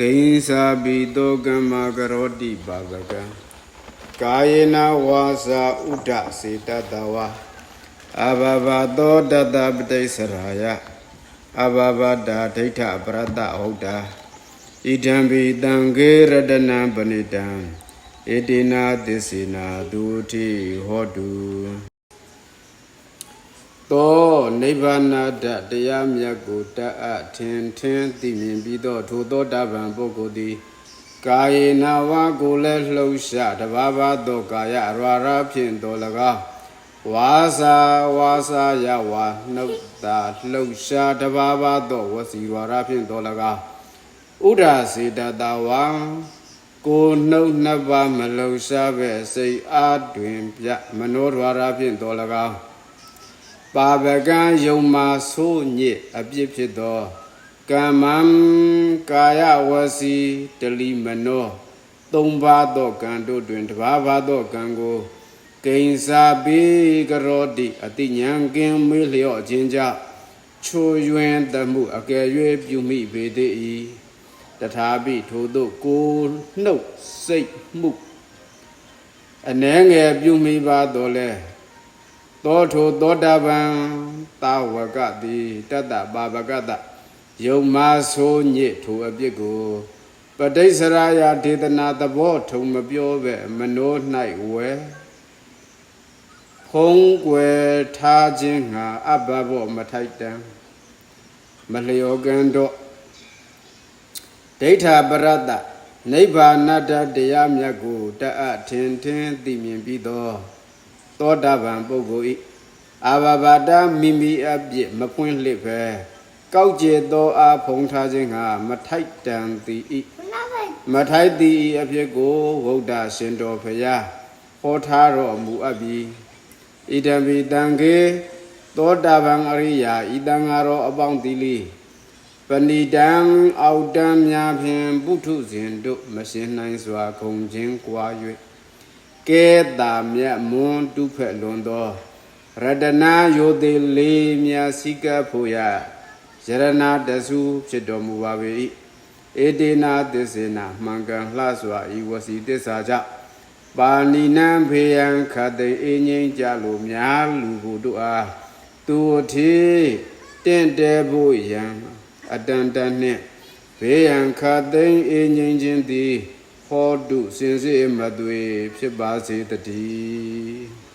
ဂိဉ္စာပိတောကမ္မကရောတိပါပကံကာယေနဝါစာဥဒ္ဒစေတတဝါအဘဘသောတတပတိစ္ဆရာယအဘဘတာဒိဋ္ဌပရတ္တဟုတ်တာဣဒံပိတံခေရတနံပဏိတံဣတိနာသစ္စေနာဒုတိဟောတု သောနိဗ္ဗာနတတရားမြတ်ကိုတတ်အပ်ထင်ထင်သိမြင်ပြီးသောထိုသောတပံပုဂ္ဂိုလ်သည်ကာယေနဝါကိုလည်းလှုပ်ရှားတဘာဘာသောကာယအရဝရဖြင့်တော်၎င်းဝါစာဝါစာယဝါနှုတ်သာလှုပ်ရှားတဘာဘာသောဝစီဝါရဖြင့်တော်၎င်းဥဒ္ဒါစေတတဝါကိုနှုတ်နှစ်ပါးမလှုပ်ရှားပဲစိတ်အားတွင်ပြမနောဒွါရဖြင့်တော်၎င်း ပါပကံယုံမာဆိုးညစ်အပြစ်ဖြစ်သောကမ္မံကာယဝစီတလိမနောသုံးပါးသောကံတို့တွင်တစ်ပါးပါးသောကံကိုကိဉ္စာပိကရောတိအတိညာကင်းမေးလျော့ခြင်းကြောင့်ချိုယွင်သမှုအကယ်၍ပြုမိပေသည်၏တထာပိထို့သို့ကိုနှုတ်စိတ်မှုအနှဲငယ်ပြုမိပါတော့လဲ သောထိုသောတာပန်တာဝကတိတတ္တပါပကတယုံမာဆိုးညစ်ထိုအပြစ်ကိုပဋိစ္စရာယဒေသနာသဘောထုံမပြောပဲမနော၌ဝဲဖုံးကွယ်ထားခြင်းငါအဘဘောမထိုက်တံမလျောကံတော့ဒိဋ္ဌပရတ္တနိဗ္ဗာနတ္တတရားမြတ်ကိုတအပ်ထင်ထင်သိမြင်ပြီးသော သောတာပန်ပုဂ္ဂိုလ်ဤအာဘဘာတမိမိအပြစ်မဖွင့်လှစ်ပဲကောက်ကျဲသောအာဖုံထားခြင်းကမထိုက်တန်သည်ဤမထိုက်သည်ဤအဖြစ်ကိုဝုဒ္ဓရှင်တော်ဖရာဟောထားတော်မူအပ်ပြီးဣဒံပိတံခေသောတာပန်အရိယာဤတန်ဃာတော်အပေါင်းသီလီပဏိတံအောက်တံများဖြင့်ပုထုဇဉ်တို့မရှင်းနိုင်စွာခုံခြင်းကွာ၍ ကဲတာမြတ်မွန်တုဖက်လွန်သောရတနာယောတိလေးမြာစိကပ်ဖို့ရယရနာတဆုဖြစ်တော်မူပါ၏ဧတေနာသစ္စေနာမှန်ကန်လှစွာဤဝစီတစ္ဆာကြောင့်ပါဏိနံဖေယံခတိအင်းငိမ့်ကြလိုများလူကိုတို့အားသူအထေတင့်တယ်ဖို့ယံအတန်တန်နှင့်ဘေးရန်ခသိမ့်အင်းငိမ့်ခြင်းသည် ဟောတုစင်စစ်မသွေဖြစ်ပါစေတည်း